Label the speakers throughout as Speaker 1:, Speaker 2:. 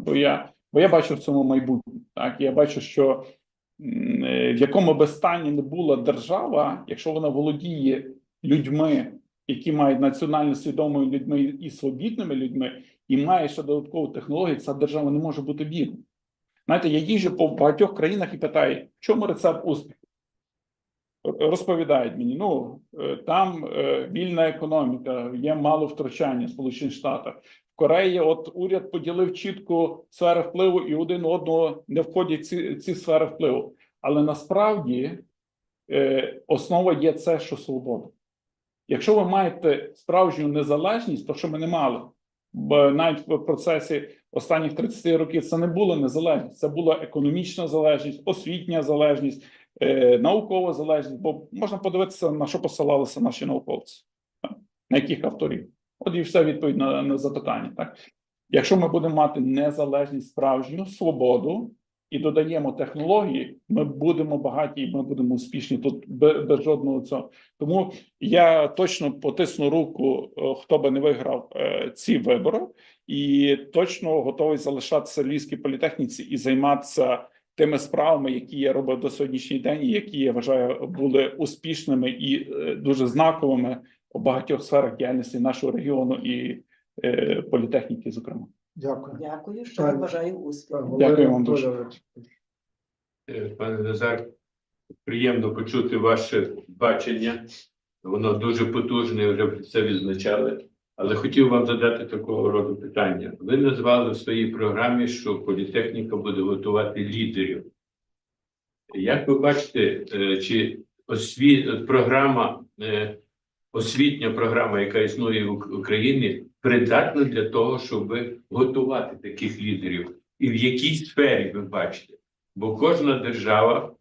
Speaker 1: бо я, бо я бачу в цьому майбутнє. Так, я бачу, що е, в якому би стані не була держава, якщо вона володіє людьми, які мають національно свідомими людьми і свобідними людьми, і має ще додаткову технологію, ця держава не може бути бідною. Знаєте, я їжджу по багатьох країнах і питаю, в чому рецепт успіху? Розповідають мені, ну е, там е, вільна економіка, є мало втручання в Сполучених Штатах. Кореї, от уряд поділив чітко сфери впливу, і один одного не входять ці, ці сфери впливу. Але насправді е, основа є це, що свобода. Якщо ви маєте справжню незалежність, то що ми не мали, бо навіть в процесі останніх 30 років це не була незалежність, це була економічна залежність, освітня залежність, е, наукова залежність. Бо можна подивитися, на що посилалися наші науковці, на яких авторів. От і все відповідь на, на запитання. Так? Якщо ми будемо мати незалежність, справжню свободу і додаємо технології, ми будемо багаті, і ми будемо успішні тут без, без жодного цього. Тому я точно потисну руку, е, хто би не виграв е, ці вибори, і точно готовий залишатися в Львівській політехніці і займатися тими справами, які я робив до сьогоднішній день, і які я вважаю були успішними і е, дуже знаковими у багатьох сферах діяльності нашого регіону і е, політехніки, зокрема.
Speaker 2: Дякую.
Speaker 3: Дякую, щиро бажаю успіху.
Speaker 1: Дякую вам дуже.
Speaker 4: Е, Пане Назар, приємно почути ваше бачення. Воно дуже потужне, вже це відзначали. Але хотів вам задати такого роду питання. Ви назвали в своїй програмі, що політехніка буде готувати лідерів. Як ви бачите, е, чи осві... програма, е, освітня програма, яка існує в Україні, придатна для того, щоб готувати таких лідерів? І в якій сфері ви бачите? Бо кожна держава,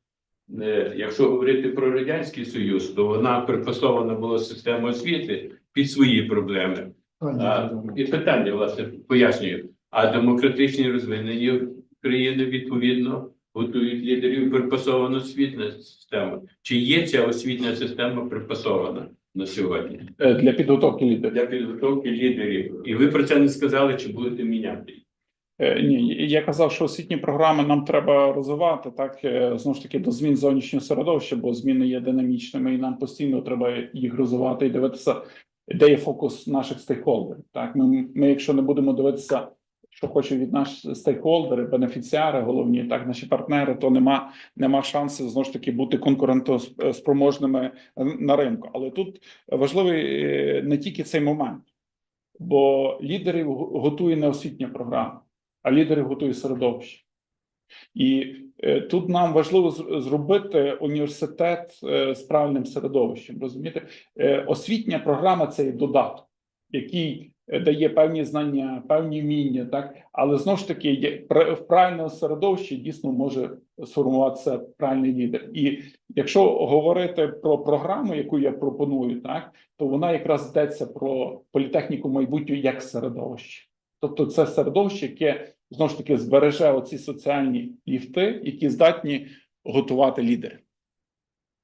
Speaker 4: е, якщо говорити про Радянський Союз, то вона припасована була система освіти під свої проблеми. А, і питання, власне, пояснюю. А демократичні розвинені країни відповідно готують лідерів припасована освітня система. Чи є ця освітня система припасована на сьогодні
Speaker 1: Е, Для підготовки лідерів.
Speaker 4: для підготовки лідерів? І ви про це не сказали, чи будете міняти? їх?
Speaker 1: Е, Ні, я казав, що освітні програми нам треба розвивати так е, знову ж таки до змін зовнішнього середовища, бо зміни є динамічними, і нам постійно треба їх розвивати і дивитися, де є фокус наших стейкхолдерів. Так, ми, ми, якщо не будемо дивитися, що хочуть від нас стейкхолдери, бенефіціари, головні, так наші партнери, то нема, нема шансу знову ж таки бути конкурентоспроможними на ринку. Але тут важливий е, не тільки цей момент, бо лідерів готує не освітня програма а лідерів готує середовище. І е, тут нам важливо зробити університет е, з правильним середовищем. Розумієте, освітня програма це є додаток, який дає певні знання, певні вміння, так але знову ж таки в правильному середовищі дійсно може сформуватися правильний лідер. І якщо говорити про програму, яку я пропоную, так то вона якраз йдеться про політехніку майбутнього як середовище. Тобто це середовище, яке знову ж таки збереже оці соціальні ліфти, які здатні готувати лідери.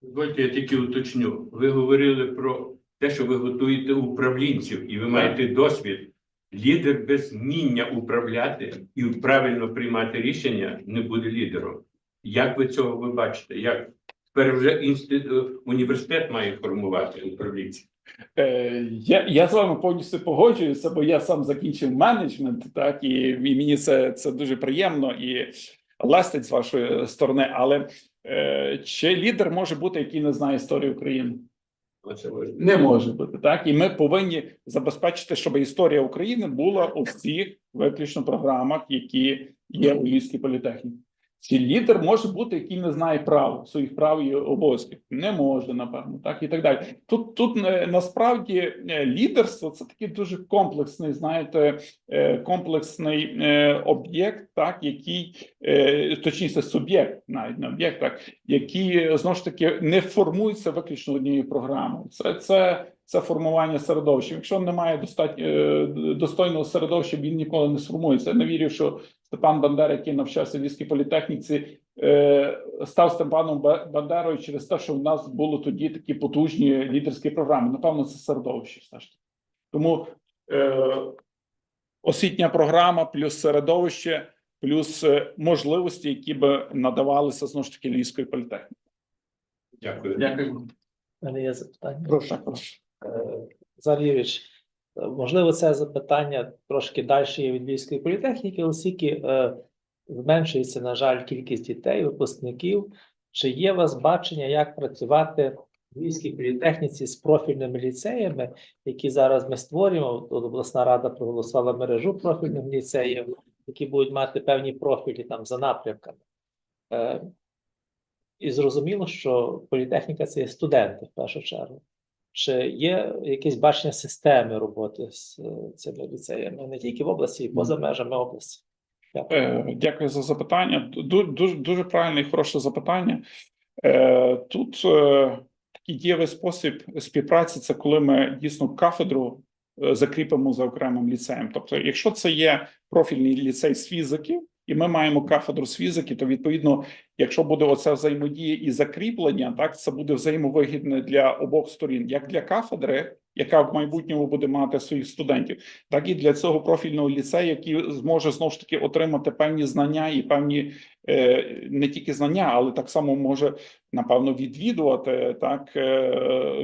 Speaker 4: Дозвольте, я тільки уточню. Ви говорили про те, що ви готуєте управлінців, і ви маєте досвід. Лідер без вміння управляти і правильно приймати рішення не буде лідером. Як ви цього ви бачите? Як тепер вже інститут університет має формувати управлінців?
Speaker 1: Е, я, я з вами повністю погоджуюся, бо я сам закінчив менеджмент, так і, і мені це, це дуже приємно і лестить з вашої сторони. Але е, чи лідер може бути, який не знає історії України? Не може бути так, і ми повинні забезпечити, щоб історія України була у всіх виключно програмах, які є у Львівській політехніці. Чи лідер може бути, який не знає прав своїх прав і обов'язків? Не може, напевно, так і так далі. Тут тут е, насправді е, лідерство це такий дуже комплексний, знаєте, е, комплексний об'єкт, так який точніше суб'єкт, навіть не об'єкт, так який знову ж таки не формується виключно однією програмою. Це це, це формування середовища. Якщо немає достатньо достойного середовища, він ніколи не сформується. Я не вірю, що Степан Бандера, який навчався в Львівській політехніці, е, став Степаном Ба- Бандерою через те, що в нас було тоді такі потужні лідерські програми. Напевно, це середовище все ж таки. Тому е, освітня програма, плюс середовище, плюс е, можливості, які би надавалися знову ж таки Львівської політехніки.
Speaker 4: Дякую.
Speaker 2: Дякую.
Speaker 5: У мене є запитання.
Speaker 1: Прошу, прошу.
Speaker 5: Е, е, можливо, це запитання трошки далі є від Львівської політехніки, оскільки е, зменшується, на жаль, кількість дітей, випускників. Чи є у вас бачення, як працювати в Львівській політехніці з профільними ліцеями, які зараз ми створюємо? От обласна рада проголосувала мережу профільних ліцеїв, які будуть мати певні профілі там за напрямками. Е, І зрозуміло, що політехніка це є студенти в першу чергу. Чи є якесь бачення системи роботи з е, цими ліцеями не тільки в області, і поза межами області? Дякую.
Speaker 1: Е, Дякую за запитання. Дуже, дуже правильне і хороше запитання. Е, Тут такий дієвий спосіб співпраці це коли ми дійсно кафедру закріпимо за окремим ліцеєм. Тобто, якщо це є профільний ліцей з фізики, і ми маємо кафедру з фізики, то відповідно, якщо буде оця взаємодія і закріплення, так це буде взаємовигідне для обох сторін, як для кафедри, яка в майбутньому буде мати своїх студентів, так і для цього профільного ліцею, який зможе знову ж таки отримати певні знання і певні е, не тільки знання, але так само може напевно відвідувати так, е,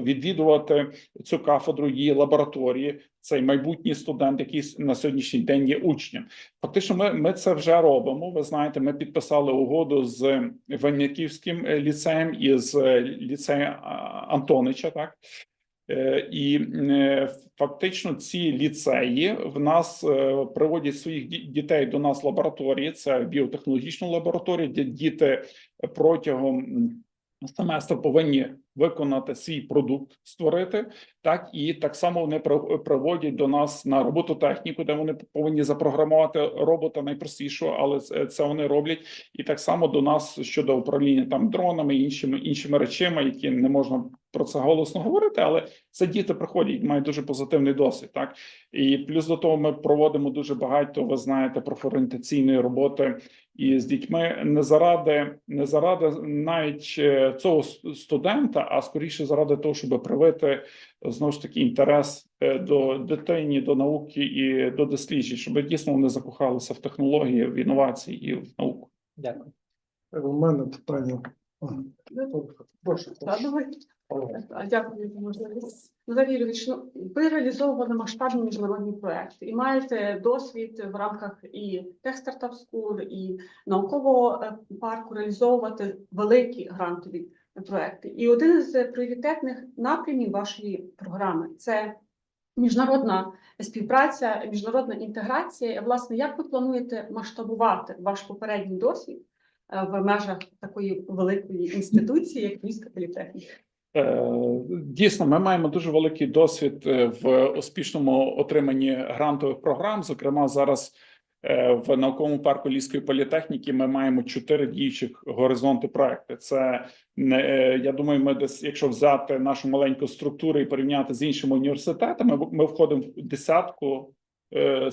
Speaker 1: відвідувати цю кафедру її лабораторії. Цей майбутній студент, який на сьогоднішній день є учнем. Фактично, ми, ми це вже робимо. Ви знаєте, ми підписали угоду з Винниківським е, ліцеєм і з е, ліцеєм Антонича. Так Е, І фактично ці ліцеї в нас приводять своїх дітей до нас в лабораторії. Це біотехнологічну лабораторію, де діти протягом м, семестру повинні виконати свій продукт, створити. Так і так само вони приводять до нас на робототехніку, де вони повинні запрограмувати робота найпростішого, але це, вони роблять. І так само до нас щодо управління там дронами іншими іншими речами, які не можна про це голосно говорити, але це діти приходять, мають дуже позитивний досвід. Так і плюс до того, ми проводимо дуже багато. Ви знаєте, профорієнтаційної роботи і з дітьми не заради, не заради навіть е, цього студента, а скоріше заради того, щоб привити знову ж таки інтерес е, до дитині, до науки і до досліджень, щоб дійсно вони закохалися в технології, в інновації і в науку.
Speaker 5: Дякую.
Speaker 6: У мене питання. Ага. Прошу.
Speaker 3: Дякую за можливість. Назар Юрійович, ну, ви реалізовували масштабні міжнародні проекти і маєте досвід в рамках і Tech Startup School, і наукового е, парку реалізовувати великі грантові проекти. І один з пріоритетних напрямів вашої програми це міжнародна співпраця, міжнародна інтеграція. Власне, як ви плануєте масштабувати ваш попередній досвід е, в межах такої великої інституції, як Львівська політехніка?
Speaker 1: Е, Дійсно, ми маємо дуже великий досвід е, в успішному отриманні грантових програм. Зокрема, зараз е, в науковому парку Львівської політехніки ми маємо чотири діючих горизонти проекти. Це не я думаю, ми десь, якщо взяти нашу маленьку структуру і порівняти з іншими університетами, ми входимо в десятку. Е,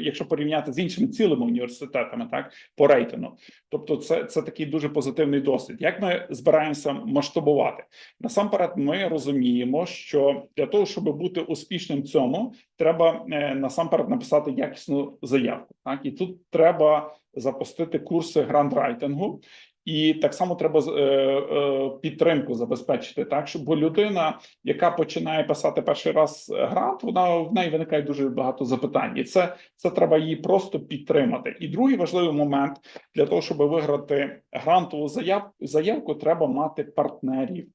Speaker 1: Якщо порівняти з іншими цілими університетами, так по рейтингу, тобто це, це такий дуже позитивний досвід. Як ми збираємося масштабувати? Насамперед, ми розуміємо, що для того, щоб бути успішним цьому, треба е, насамперед написати якісну заявку. Так і тут треба запустити курси грандрайтингу. І так само треба е, е, підтримку забезпечити, так щоб бо людина, яка починає писати перший раз грант, вона в неї виникає дуже багато запитань, і це, це треба її просто підтримати. І другий важливий момент для того, щоб виграти грантову заяв, заявку, треба мати партнерів.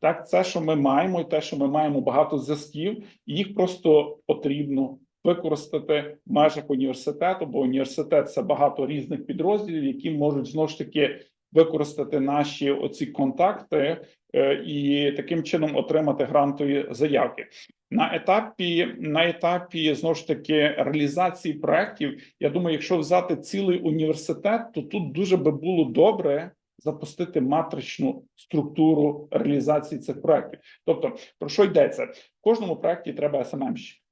Speaker 1: Так, це, що ми маємо, і те, що ми маємо багато зв'язків, їх просто потрібно використати в межах університету, бо університет це багато різних підрозділів, які можуть знову ж таки використати наші оці контакти е, і таким чином отримати грантові заявки. На етапі на етапі знову ж таки реалізації проектів. Я думаю, якщо взяти цілий університет, то тут дуже би було добре запустити матричну структуру реалізації цих проектів. Тобто, про що йдеться? В кожному проекті треба СММщик.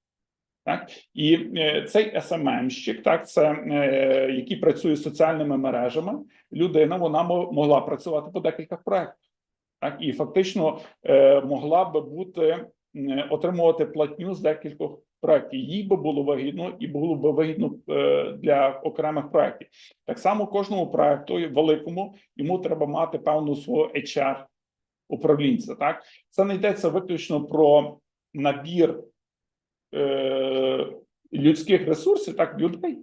Speaker 1: Так і е, цей СММщик, так це е, який працює з соціальними мережами, людина вона могла працювати по декілька проектів, так і фактично е, могла би бути м, отримувати платню з декількох проєктів. Їй би було вигідно і було б вигідно е, для окремих проєктів. Так само кожному проєкту великому йому треба мати певну свого HR управлінця. Так це не йдеться виключно про набір е, людських ресурсів, так людей.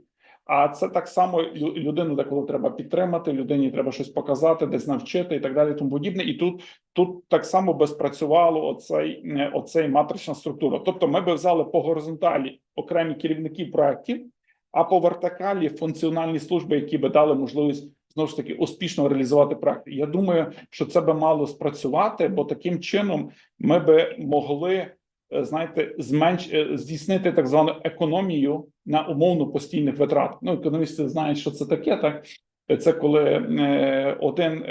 Speaker 1: А це так само лю- людину, деколи треба підтримати, людині треба щось показати, десь навчити і так далі. Тому подібне. І тут тут так само би спрацювало оцей, е, оцей матрична структура. Тобто, ми би взяли по горизонталі окремі керівників проєктів, а по вертикалі функціональні служби, які би дали можливість знову ж таки успішно реалізувати проекти. Я думаю, що це би мало спрацювати, бо таким чином ми би могли. Е, Знаєте, зменш е, здійснити так звану економію на умовно постійних витрат. Ну, економісти знають, що це таке, так це коли е, один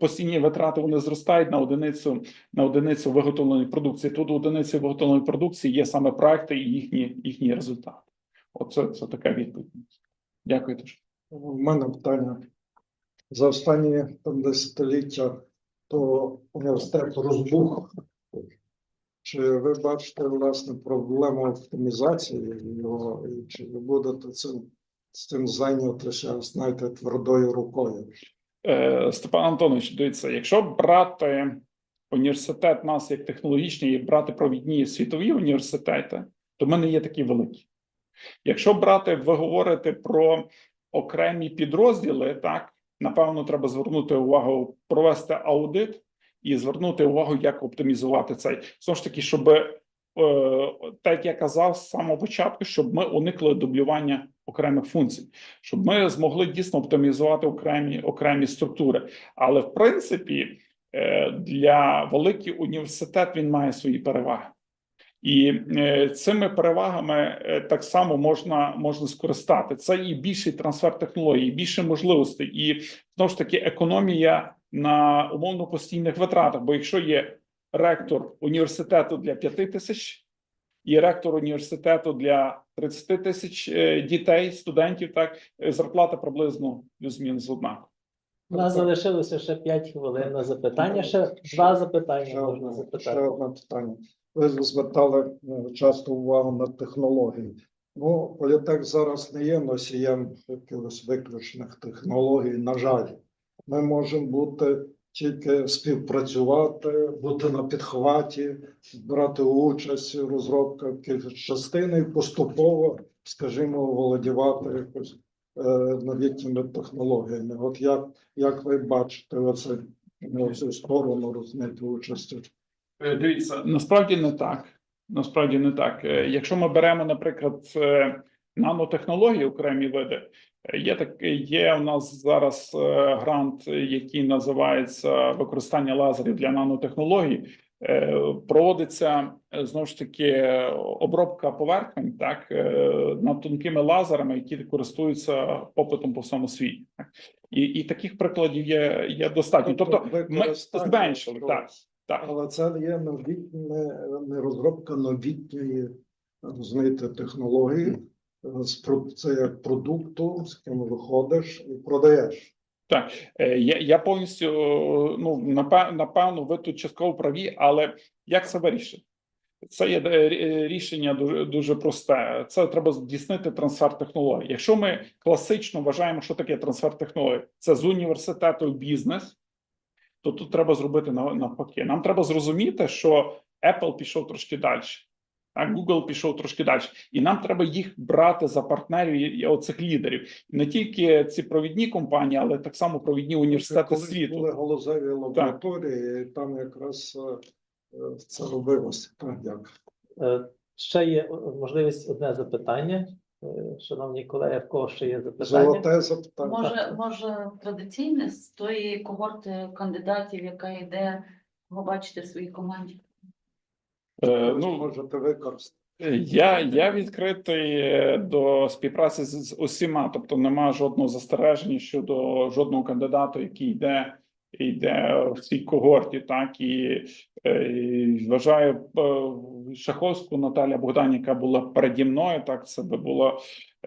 Speaker 1: постійні витрати вони зростають на одиницю на одиницю виготовленої продукції. Тут у одиниці виготовленої продукції є саме проекти і їхні їхні результати. Оце це така відповідь. Дякую дуже.
Speaker 6: У мене питання. За останні там десятиліття то університет розбух. Чи ви бачите власне проблему оптимізації його, і чи ви будете цим з цим зайнятися, знаєте, твердою рукою?
Speaker 1: Е, Степан Антонович, дивіться, якщо брати університет нас як технологічний і брати провідні світові університети, то ми не є такі великі. Якщо брати, ви говорите про окремі підрозділи, так напевно, треба звернути увагу, провести аудит і звернути увагу, як оптимізувати цей. Знову ж таки, щоб е, так як я казав з самого початку, щоб ми уникли дублювання окремих функцій, щоб ми змогли дійсно оптимізувати окремі окремі структури. Але в принципі, е, для великий університет він має свої переваги. І е, цими перевагами так само можна можна скористати. Це і більший трансфер технологій, і більше можливостей, і знову ж таки економія на умовно постійних витратах. Бо якщо є ректор університету для 5 тисяч і ректор університету для 30 тисяч е, дітей, студентів, так е, зарплата приблизно плюс-мінус однакова.
Speaker 5: У нас залишилося ще 5 хвилин на запитання. Ще два запитання
Speaker 6: Ще
Speaker 5: можна
Speaker 6: одне, ще одне питання. Ви звертали е, часто увагу на технології. Ну, політек зараз не є носієм якихось виключних технологій. На жаль, ми можемо бути тільки співпрацювати, бути на підхваті, брати участь у розробках якихось частин і поступово, скажімо, володівати якось е, новітніми технологіями. От як, як ви бачите оце, цю сторону розумієте участі?
Speaker 1: Е, Дивіться, насправді не так. Насправді не так. Е, Якщо ми беремо, наприклад, нанотехнології, окремі види, є так, є у нас зараз е, грант, який називається використання лазерів для нанотехнологій. Е, Проводиться е, знову ж таки обробка поверхень, так над тонкими лазерами, які користуються попитом по всьому світі. Так? І, і таких прикладів є, є достатньо. Тобто, ми зменшили так. Так,
Speaker 6: Але це є новітне, не розробка новітньої, розумієте, технології. Це як продукту, з ким виходиш і продаєш.
Speaker 1: Так, е, я, я повністю е, ну напевно, ви тут частково праві, але як це вирішити? Це є е, рішення дуже дуже просте. Це треба здійснити трансфер технологій. Якщо ми класично вважаємо, що таке трансфер технологій, це з університету в бізнес, то тут треба зробити навпаки. Нам треба зрозуміти, що Apple пішов трошки далі. А Google пішов трошки далі, і нам треба їх брати за партнерів оцих лідерів. Не тільки ці провідні компанії, але так само провідні університети
Speaker 6: Колись
Speaker 1: світу.
Speaker 6: були галузеві лабораторії, і там якраз е, е, це робилося. Так, дякую.
Speaker 5: Е, Ще є можливість одне запитання. Шановні колеги, в кого ще є запитання?
Speaker 6: Золоте запитання.
Speaker 2: Може, може, традиційне з тої когорти кандидатів, яка йде, ви бачите в своїй команді?
Speaker 1: Е, ну,
Speaker 6: можете використати.
Speaker 1: Я, я відкритий е, до співпраці з, з усіма, тобто немає жодного застереження щодо жодного кандидату, який йде, йде в цій когорті, так і, е, вважаю е, Шаховську Наталя Богдан, яка була переді мною. Так, це була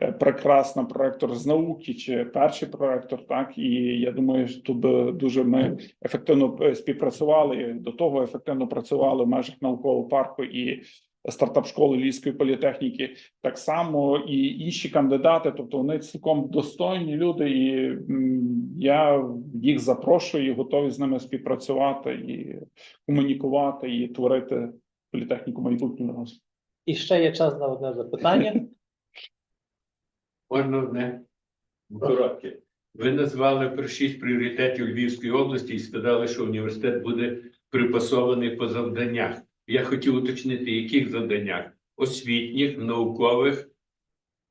Speaker 1: е, прекрасна проектор з науки чи перший проектор. Так і я думаю, що тут дуже ми ефективно співпрацювали. До того ефективно працювали в межах наукового парку і стартап школи Львівської політехніки, так само і інші кандидати. Тобто вони цілком достойні люди, і я їх запрошую і готовий з ними співпрацювати і комунікувати, і творити політехніку майбутнього.
Speaker 5: І ще є час на одне запитання.
Speaker 4: Можна одне коротке. Ви назвали про шість пріоритетів Львівської області і сказали, що університет буде припасований по завданнях. Я хотів уточнити, яких завданнях? Освітніх, наукових,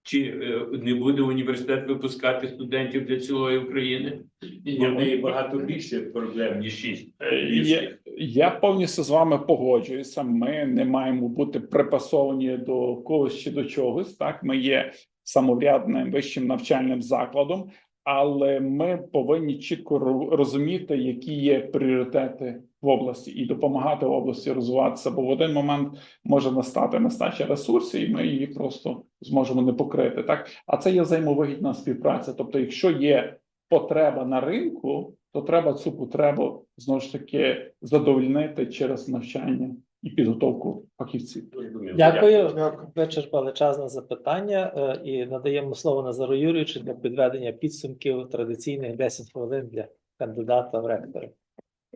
Speaker 4: чи е, не буде університет випускати студентів для цілої України? В неї багато більше проблем, ніж шість.
Speaker 1: Е, Я, я повністю з вами погоджуюся. Ми не маємо бути припасовані до когось чи до чогось. Так, ми є самоврядним вищим навчальним закладом, але ми повинні чітко розуміти, які є пріоритети в області, і допомагати області розвиватися. Бо в один момент може настати нестача ресурсів, і ми її просто зможемо не покрити. Так, а це є взаємовигідна співпраця. Тобто, якщо є потреба на ринку, то треба цю потребу знову ж таки задовольнити через навчання і підготовку фахівців.
Speaker 5: Дякую.
Speaker 6: Дякую.
Speaker 5: Вичерпали час на запитання е, і надаємо слово Назару Юрійовичу для підведення підсумків традиційних 10 хвилин для кандидата в ректори.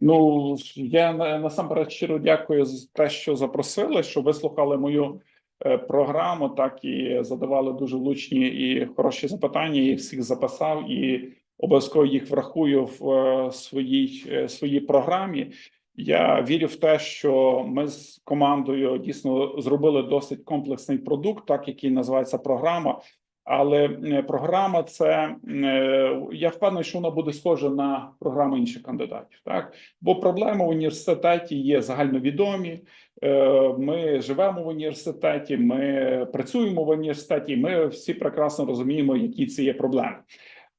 Speaker 1: Ну я насамперед щиро дякую за те, що запросили, що вислухали мою е, програму, так і задавали дуже влучні і хороші запитання. Я їх всіх записав і обов'язково їх врахую в е, своїй своїй програмі. Я вірю в те, що ми з командою дійсно зробили досить комплексний продукт, так який називається програма. Але е, програма це е, я впевнений, що вона буде схожа на програму інших кандидатів. Так бо проблеми в університеті є загальновідомі. Е, Ми живемо в університеті, ми працюємо в університеті. Ми всі прекрасно розуміємо, які це є проблеми.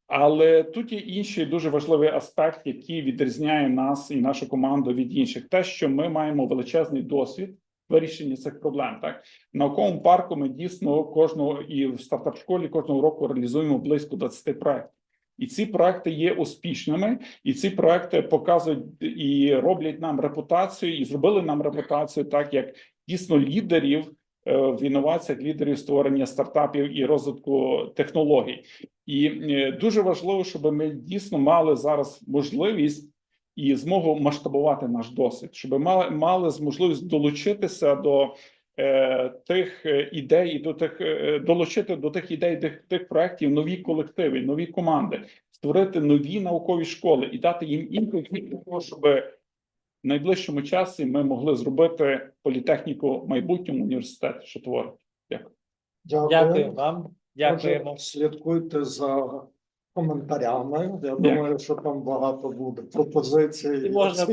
Speaker 1: Але тут є інший дуже важливий аспект, який відрізняє нас і нашу команду від інших, те, що ми маємо величезний досвід вирішення цих проблем. Так в науковому парку ми дійсно кожного і в стартап школі кожного року реалізуємо близько 20 проєктів. І ці проекти є успішними, і ці проекти показують і роблять нам репутацію, і зробили нам репутацію, так як дійсно лідерів в інноваціях, лідерів створення стартапів і розвитку технологій. І е, дуже важливо, щоб ми дійсно мали зараз можливість і змогу масштабувати наш досвід, щоб мали, мали можливість долучитися до е, тих е, ідей і до тих е, долучити до тих ідей, тих, тих проєктів нові колективи, нові команди, створити нові наукові школи і дати їм імпульс для того, щоб в найближчому часі ми могли зробити політехніку майбутньому університету, що творить.
Speaker 6: Дякую.
Speaker 5: Дякую вам. Дякуємо.
Speaker 6: Отже, Слідкуйте за коментарями. Я
Speaker 1: Дякую.
Speaker 6: думаю, що там багато буде пропозицій.
Speaker 5: І можна буде